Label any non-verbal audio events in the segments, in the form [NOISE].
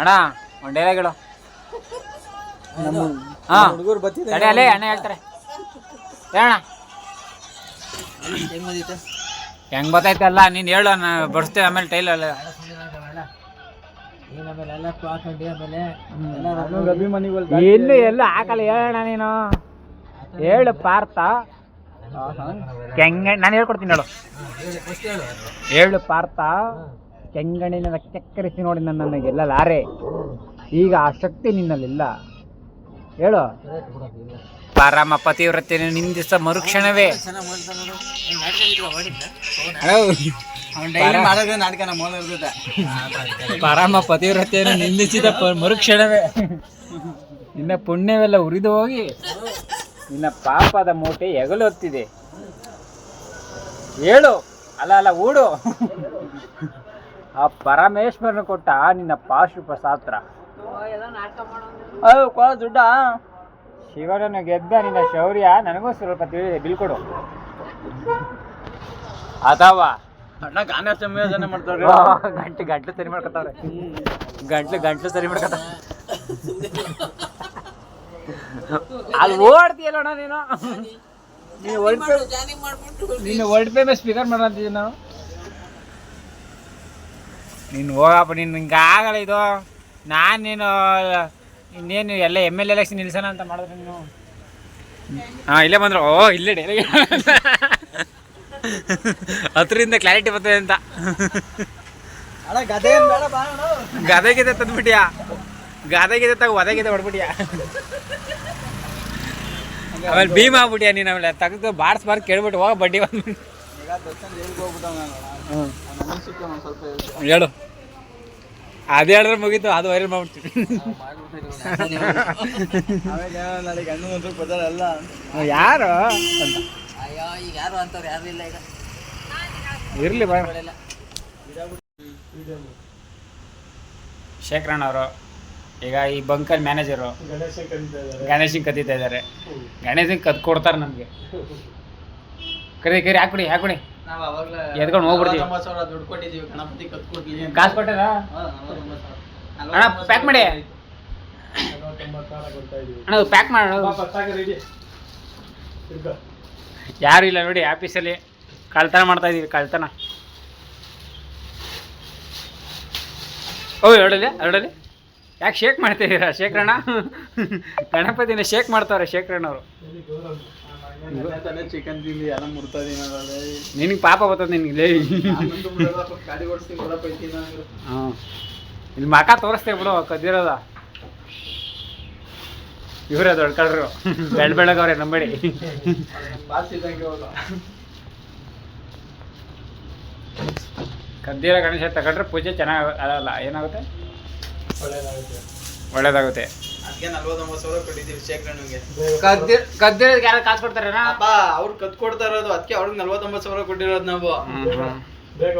ಅಣ್ಣ ಒಂದು ಡೈಲಾಗ್ ಹೇಳು. ಹಾ ಹುಡುಗರು ಬತ್ತಿದೆ ತಡಿ ಅಲ್ಲೇ ಅಣ್ಣ ಹೇಳ್ತಾರೆ. ಹೇಳಣ್ಣ. ಹೆಂಗ್ ಬಂದಿತ್ತು? ಹೆಂಗ್ ಗೊತ್ತಾಯ್ತಲ್ಲ ನೀನ್ ಹೇಳು ನಾ ಬಡಿಸ್ತೇವೆ ಆಮೇಲೆ ಟೈಲ್ ಅಲ್ಲ. ನೀನ್ ಇಲ್ಲಿ ಎಲ್ಲ ಹಾಕಲ್ಲ ಹೇಳಣ್ಣ ನೀನು. ಹೇಳು ಪಾರ್ಥ. ಹೆಂಗ ನಾನು ಹೇಳ್ಕೊಡ್ತೀನಿ ಹೇಳು. ಹೇಳು ಪಾರ್ಥ. ಕೆಂಗಣಿನ ಕೆಕ್ಕರಿಸಿ ನೋಡಿ ನನ್ನ ಎಲ್ಲ ಲಾರೆ. ಈಗ ಆ ಶಕ್ತಿ ನಿನ್ನಲ್ಲಿಲ್ಲ. ಹೇಳು. ಪಾರಮ್ಮ ಪತಿವ್ರತೆಯನ್ನು ನಿಂದಿಸ ಮರುಕ್ಷಣವೇ. ಚೆನ್ನಾಗಿ ಮಾಡ್ತಾ ನೋಡು ಏನ್ ನಾಟಕ ಗೀಟಕ ಮಾಡಿದ್ನ? ಅವ್ನ್ daily ಮಾಡೋದೇ ನಾಟಕ ನಮ್ಮ ಮೌನ ಇರ್ತದೆ ಪರಮ ಪತಿವ್ರತೆಯನ್ನು ನಿಂದಿಸಿದ ಮರುಕ್ಷಣವೇ. ನಿನ್ನ ಪುಣ್ಯವೆಲ್ಲ ಉರಿದು ಹೋಗಿ. ನಿನ್ನ ಪಾಪದ ಮೂಟೆ ಎಗಲು ಹೊತ್ತಿದೆ ಹೇಳು. ಅಲ್ಲ ಅಲ್ಲ, ಊಡು. ಆ ಪರಮೇಶ್ವರನ ಕೊಟ್ಟ ನಿನ್ನ ಪಾಶುಪ ಶಾಸ್ತ್ರ ಅದು ಕೊಳ ದುಡ್ಡ. ಶಿವನನ್ನು ಗೆದ್ದ ನಿನ್ನ ಶೌರ್ಯ ನನಗೂ ಸ್ವಲ್ಪ ತಿಳಿದಿದೆ ಕೊಡು ಅಥವಾ ಅಣ್ಣ ಗಾನ ಸಂಯೋಜನೆ ಮಾಡ್ತಾರೆ ಗಂಟೆ ಗಂಟ್ಲು ಸರಿ ಮಾಡ್ಕೊತಾವ್ರೆ. ಗಂಟ್ಲು ಗಂಟ್ಲು ಸರಿ ಮಾಡ್ಕೊತ ಅಲ್ಲಿ ಓಡ್ತೀಯಲ್ಲಣ್ಣ ನೀನು? ನೀನು ವರ್ಲ್ಡ್ ನೀನು ವರ್ಲ್ಡ್ ಫೇಮಸ್ ಸ್ಪೀಕರ್ ಮಾಡಂತಿದ್ದೀನಿ ನಾನು? ನೀನು ಹೋಗಪ್ಪ ನೀನು ಹಿಂಗೆ ಆಗಲ್ಲ ಇದು. ನಾನು ನೀನು ಇನ್ನೇನು ಎಲ್ಲ ಎಂ ಎಲ್ ಎಲೆಕ್ಷನ್ ನಿಲ್ಸೋಣ ಅಂತ ಮಾಡಿದ್ರೆ ನೀನು. ಹಾಂ ಇಲ್ಲೇ ಬಂದ್ರೆ. ಓ ಇಲ್ಲೇ ಡೈಲಿ. ಹತ್ತರಿಂದ ಕ್ಲಾರಿಟಿ ಬರ್ತದೆ ಅಂತ. ಗದೆಗಿದೆ ತಂದ್ಬಿಟ್ಯಾ? ಗದೆಗಿದೆ ತಗ ಒದಗಿದೆ ಹೊಡ್ಬಿಟ್ಟಿಯಾ ಆಮೇಲೆ ಭೀಮ್ ಆಗ್ಬಿಟ್ಯಾ ನೀನು ಆಮೇಲೆ ತೆಗೆದು ಬಾಡ್ಸ್ಬಾರ್ದು ಕೇಳ್ಬಿಟ್ಟು ಹೋಗ ಬಡ್ಡಿ ಬಂದು ಹೇಳು. ಅದೇ ಹೇಳಿದ್ರೆ ಮುಗೀತು ಅದು ವೈರಲ್ ಎಲ್ಲ [LAUGHS] ಯಾರು? ಅಯ್ಯೋ ಈಗ ಯಾರು ಅಂತವ್ರು ಯಾರು ಇಲ್ಲ ಈಗ. ಇರಲಿ ಬಾಯ್. ಶೇಖರಣ್ಣ ಅವರು ಈಗ ಈ ಬಂಕಲ್ ಮ್ಯಾನೇಜರು ಗಣೇಶನ್ ಕದೀತಾ ಇದ್ದಾರೆ. ಗಣೇಶನ್ ಕದ್ ಕೊಡ್ತಾರೆ ನಮಗೆ. ಕರಿ ಕರಿ ಹಾಕ್ಬಿಡಿ ಹಾಕ್ಬಿಡಿ. ನಾವು ಅವಾಗಲೇ ಎದ್ಕೊಂಡು ಹೋಗ್ಬಿಡ್ತೀವಿ. ನಲವತ್ತೊಂಬತ್ತು ಸಾವಿರ ದುಡ್ಡು ಕೊಟ್ಟಿದ್ದೀವಿ ಗಣಪತಿ ಕತ್ ಕೊಡ್ಲಿ ಅಂತ. ಕಾಸು ಕೊಟ್ಟಾರ. ಅಣ್ಣ ಪ್ಯಾಕ್ ಮಾಡಿ. ಅಣ್ಣ ಪ್ಯಾಕ್ ಮಾಡೋಣ ಯಾರು ಇಲ್ಲ ನೋಡಿ ಆಫೀಸಲ್ಲಿ ಕಳ್ತನ ಮಾಡ್ತಾ ಇದೀವಿ ಕಳ್ತನ. ಓ ಎರಡಲ್ಲಿ ಎರಡಲ್ಲಿ. ಯಾಕೆ ಶೇಕ್ ಮಾಡ್ತಿದ್ದೀರಾ ಶೇಖರಣ್ಣ ಗಣಪತಿನ ಶೇಕ್ ಮಾಡ್ತಾವ್ರೆ ಶೇಖರಣ್ಣ ಅವರು ನೆನ್ನೆ ತಾನೇ ಚಿಕನ್ ತಿಂದು ಎಲ್ಲ. ನಿನಗೆ ಪಾಪ ಬರ್ತದೆ ನಿನಗೆ. ಲೇ ನಾನಂತೂ ಬಿಡಲ್ಲಪ್ಪ, ಗಾಡಿ ಓಡಿಸ್ತೀನಿ ಬಿಡಪ್ಪ ಇದ್ದೀನಿ ನಾನು. ಹಾಂ. ಇಲ್ಲಿ ಮಕ ತೋರಿಸ್ತೇವೆ ಬಿಡು ಕದ್ದಿರೋದ. ಇವರೇ ದೊಡ್ಡ ಕಡ್ರು [LAUGHS] ಬೆಳ್ ಬೆಳಗವ್ರೆ ನಂಬೇಡಿ ಕದ್ದಿರೋ ಗಣೇಶ ತಗೊಂಡ್ರೆ ಪೂಜೆ ಚೆನ್ನಾಗಿ ಆಗಲ್ಲ ಏನಾಗುತ್ತೆ? ಒಳ್ಳೇದಾಗುತ್ತೆ. ಅದ್ಕೆ ನಲ್ವತ್ತೊಂಬತ್ತು ಸಾವಿರ ಕೊಟ್ಟಿದ್ದೀವಿ ಶೇಖರಣ್ಣಂಗೆ. ಕದ್ದಿ ಕದ್ದಿರೋದಕ್ಕೆ ಯಾರು ಕಾಸು ಕೊಡ್ತಾರೇನಾ ಅಪ್ಪ ಅವ್ರು ಕತ್ ಕೊಡ್ತಾ ಇರೋದು ಅದಕ್ಕೆ ಅವ್ರಿಗೆ ನಲ್ವತ್ತೊಂಬತ್ತು ಸಾವಿರ ಕೊಟ್ಟಿರೋದು ನಾವು. ಬೇಗ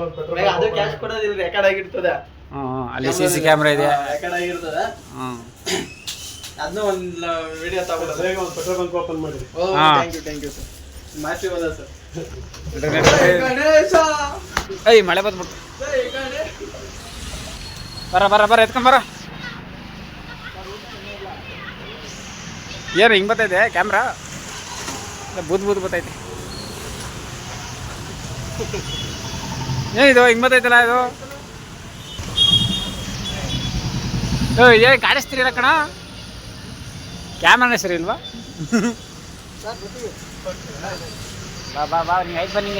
ಅದು ಕ್ಯಾಶ್ ಕೊಡೋದಿಲ್ಲ ರೆಕಾರ್ಡ್ ಆಗಿರ್ತದೆ. ಹ್ಞೂ ಅಲ್ಲಿ ಸಿ ಸಿ ಕ್ಯಾಮ್ರಾ ಇದೆ ರೆಕಾರ್ಡ್ ಆಗಿರ್ತದೆ. ಹ್ಞೂ ಅದನ್ನ ಒಂದು ವಿಡಿಯೋ ತಗೊಳ್ಳೋದು. ಬೇಗ ಒಂದು ಪೆಟ್ರೋಲ್ ಬಂಕ್ ಓಪನ್ ಮಾಡಿ ಓ ಹಾ. Thank you thank you sir ಮಾತಿ ಹೋದ ಸರ್ ಏಯ್ ಮಳೆ ಬಂದ್ಬಿಟ್ಟು. ಬರ ಬರ ಬರ ಎತ್ಕೊಂಬರ ಏನು ಹಿಂಗೆ ಬರ್ತೈತೆ ಕ್ಯಾಮ್ರಾ? ಬುದ್ಧ ಬೂದ್ ಬರ್ತೈತೆ ಏನಿದು ಹಿಂಗೆ ಬರ್ತೈತಲ್ಲ ಇದು? ಏನು ಕಾಣಿಸ್ತೀರಿಲ್ಲ ಕಣ? ಕ್ಯಾಮ್ರಾನೇ ಸರಿ ಇಲ್ವಾ? ಬಾ ಬಾ ಬಾ, ನೀವು ಆಯ್ತು ಬನ್ನಿ.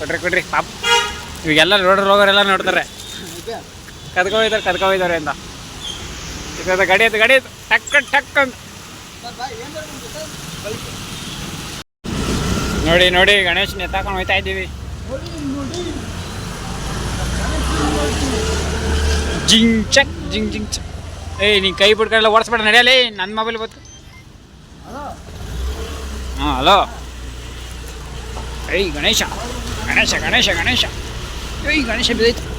ಕೊಟ್ರಿ ಕೊಡ್ರಿ, ಪಾಪ. ಇವಾಗೆಲ್ಲ ರೋಡ್ ಹೋಗೋರೆಲ್ಲ ನೋಡ್ತಾರೆ. ಕದ್ಕೋಯ್ತಾರೆ ಕದ್ಕೋಯ್ತಾರೆ ಅಂತ. ಈಗ ಗಾಡಿ ಆಯ್ತು ಗಾಡಿ ಆಯ್ತು ಟಕ್ ಟಕ್ ಅಂತ. ನೋಡಿ ನೋಡಿ ಗಣೇಶನ ಎತ್ತಾಕೊಂಡು ಹೋಯ್ತಾ ಇದ್ದೀವಿ. ಜಿಂಗ್ ಚಕ್ ಜಿಂಗ್ ಜಿಂಗ್ ಚಕ್. ಏಯ್ ನೀನು ಕೈ ಬಿಡ್ಕೊಂಡೆಲ್ಲ ಓಡಿಸ್ಬೇಡ ನಡೆಯಲೇ ನನ್ನ ಮೊಬೈಲ್ ಬತ್ತು ಹಾಂ ಹಲೋ. ಏಯ್ ಗಣೇಶ. ಗಣೇಶ ಗಣೇಶ ಗಣೇಶ. ಏಯ್ ಗಣೇಶ ಬಿದ್ದೈತೆ